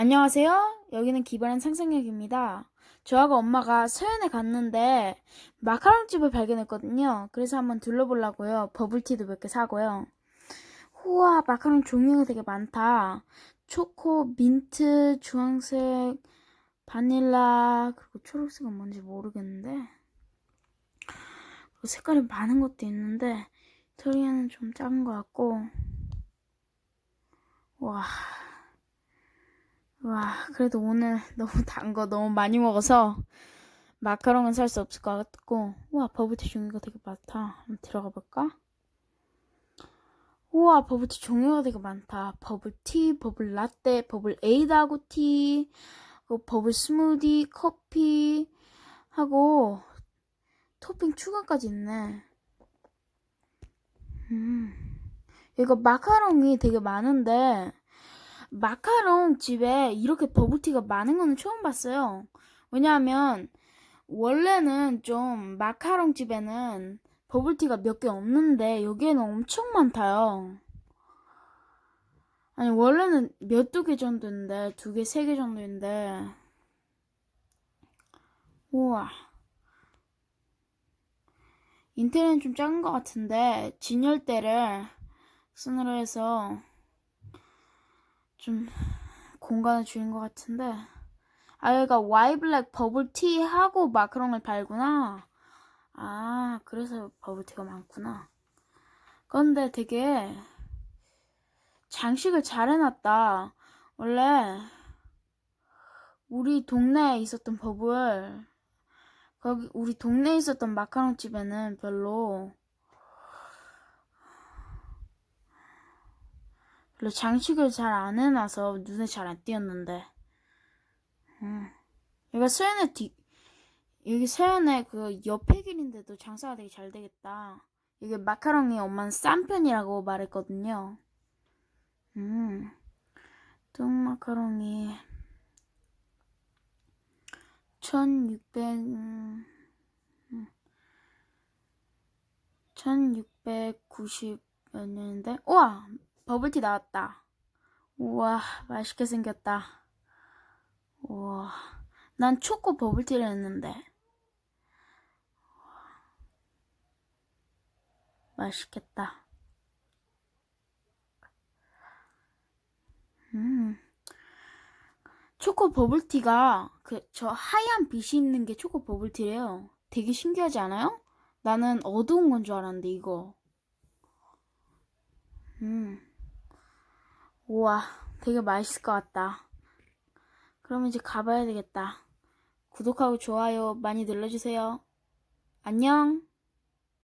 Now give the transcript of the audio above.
안녕하세요. 여기는 기발한 상상력입니다. 저하고 엄마가 서현에 갔는데 마카롱 집을 발견했거든요. 그래서 한번 둘러보려고요. 버블티도 몇 개 사고요. 우와, 마카롱 종류가 되게 많다. 초코, 민트, 주황색, 바닐라, 그리고 초록색은 뭔지 모르겠는데. 색깔이 많은 것도 있는데, 토리아는 좀 작은 것 같고. 와. 와, 그래도 오늘 너무 단 거 너무 많이 먹어서 마카롱은 살 수 없을 것 같고, 우와, 버블티 종류가 되게 많다. 한번 들어가 볼까? 우와, 버블티 종류가 되게 많다. 버블티, 버블 라떼, 버블 에이드 하고 티, 그리고 버블 스무디, 커피, 하고, 토핑 추가까지 있네. 음, 이거 마카롱이 되게 많은데, 마카롱 집에 이렇게 버블티가 많은 거는 처음 봤어요. 왜냐하면 원래는 좀 마카롱 집에는 버블티가 몇 개 없는데 여기에는 엄청 많다요. 아니 원래는 몇 두 개 정도인데 두 개, 세 개 정도인데 우와 인테리어는 좀 작은 것 같은데 진열대를 순으로 해서 좀 공간을 주인 것 같은데. 아 얘가 와이블랙 버블티 하고 마카롱을 팔구나. 아 그래서 버블티가 많구나. 그런데 되게 장식을 잘 해놨다. 원래 우리 동네에 있었던 버블 거기 우리 동네에 있었던 마카롱 집에는 별로 별로 장식을 잘 안 해놔서 눈에 잘 안 띄었는데. 음. 여기가 서연의 뒤, 여기 서연의 그 옆에 길인데도 장사가 되게 잘 되겠다. 여기 마카롱이 엄마는 싼 편이라고 말했거든요. 음. 뚱 마카롱이 1600, 음, 1690였는데, 우와! 버블티 나왔다. 우와, 맛있게 생겼다. 우와, 난 초코 버블티를 했는데. 맛있겠다. 음. 초코 버블티가 그 저 하얀 빛이 있는 게 초코 버블티래요. 되게 신기하지 않아요? 나는 어두운 건 줄 알았는데 이거. 음. 우와, 되게 맛있을 것 같다. 그럼 이제 가봐야 되겠다. 구독하고 좋아요 많이 눌러주세요. 안녕.